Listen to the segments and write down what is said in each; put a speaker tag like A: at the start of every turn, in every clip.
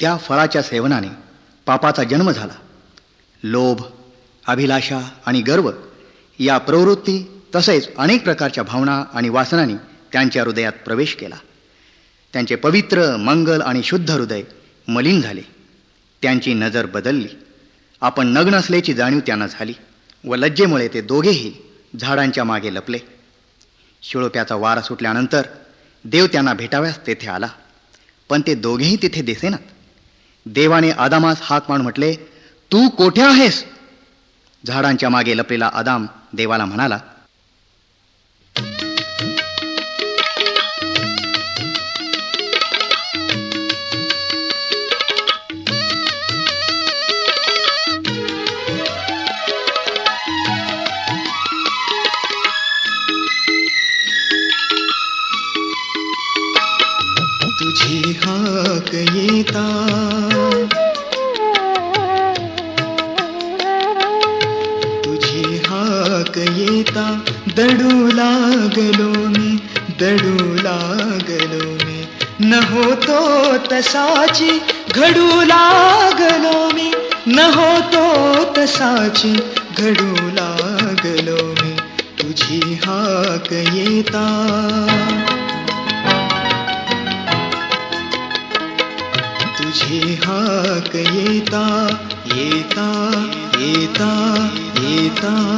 A: त्या फळाच्या सेवनाने पापाचा जन्म झाला. लोभ अभिलाषा आणि गर्व या प्रवृत्ती तसेच अनेक प्रकारच्या भावना आणि वासनांनी त्यांच्या हृदयात प्रवेश केला. त्यांचे पवित्र मंगल आणि शुद्ध हृदय मलिन झाले. त्यांची नजर बदलली. आपण नग्न असल्याची जाणीव त्यांना झाली व लज्जेमुळे ते दोघेही झाडांच्या मागे लपले. शिळोप्याचा वारा सुटल्यानंतर देव त्यांना भेटाव्यास तेथे आला. पण ते दोघेही तिथे दिसेनात. देवाने आदामास हाक मारून म्हटले तू कोठे आहेस? झाडांच्या मागे लपलेला आदाम देवाला म्हणाला
B: तुझी हाक येता दडू लागलो मी दडू लागलो मी. न होतो तसाची घडू लागलो मी. न होतो तसाची घडू लागलो मी. तुझी हाक येता. तुझी हाक येता येता येता येता.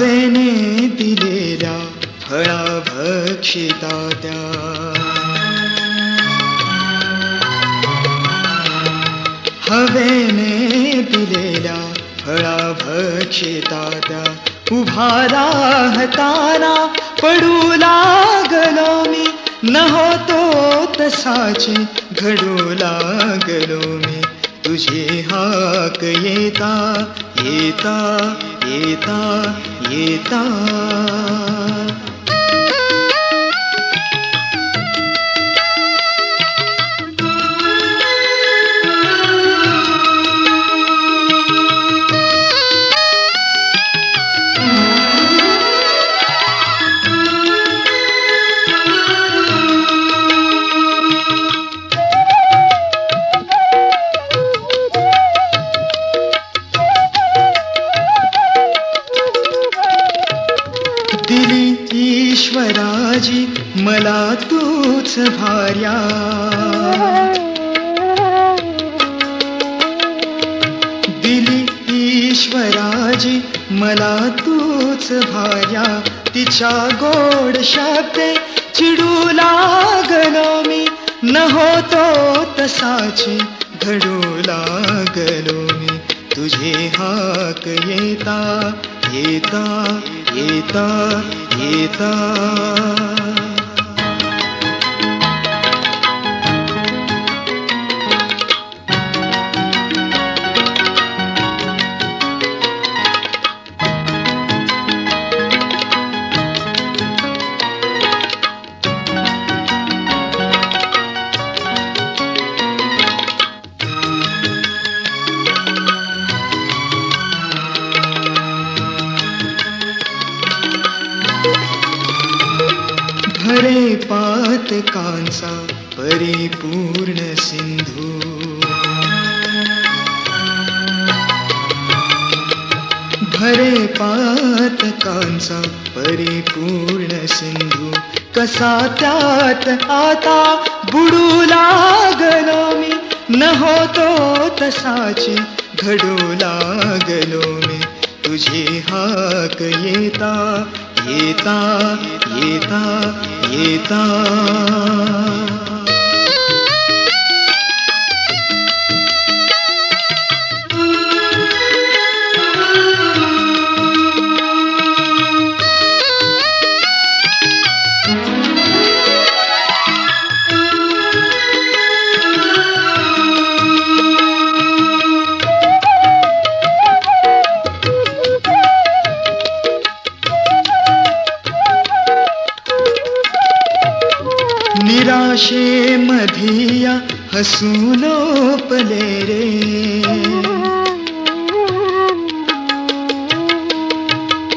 B: हवेने दिलेल्या फळा भक्षिता त्या. हवेने दिलेल्या फळा भक्षिता त्या. उभा राहताना पडू लागलो मी. न होतो तसाची घडू लागलो मी. तुझे हाक येता येता येता येता. मला तूच भार्या. दिली ईश्वराजी मला तूच भार्या. तिच्या गोड शाते चिडू लागलो मी. न होतो तसाची घडू लागलो मी. तुझे हाक येता येता येता येता. भरे पातकांचा परिपूर्ण सिंधू. भरे पातकांचा परिपूर्ण सिंधू. कसा त्यात आता बुडू लागलो मी. न होतो तसाची घडू लागलो मी. तुझी हाक येता येता येता येता. मधिया हसू लोपले रे.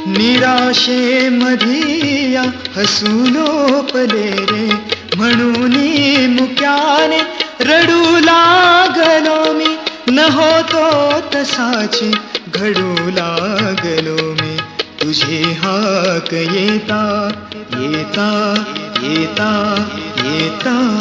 B: निराशे मधिया हसू लोपले रे. म्हणून मुक्याने रडू लागलो मी. न होतो तसाची घडू लागलो मी. तुझे हाक येता येता येता येता.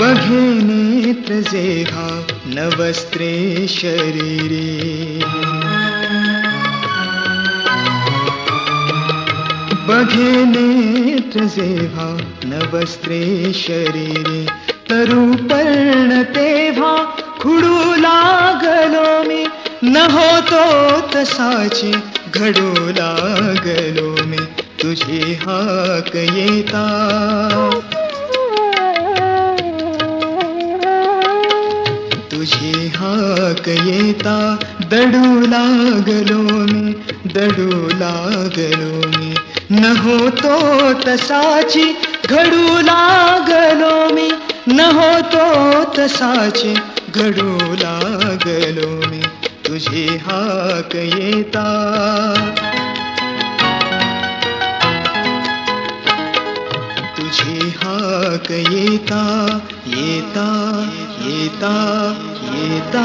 B: बघे नेत्र जेहा नवस्त्रे शरीरे। बघे नेत्र जेव्हा नवस्त्रे शरीरे। तरु पर्ण तेव्हा खुडू लागलो मी। न होतो तसाची घडू लागलो मी। तुझी हाक येता तुझे हाक येता दडू लागलो मी दडू लागलो मी. न होतो तसाची घडू लागलो मी. न होतो तसाची घडू लागलो मी. तुझे हाक येता. तुझे हाक येता येता येता. येता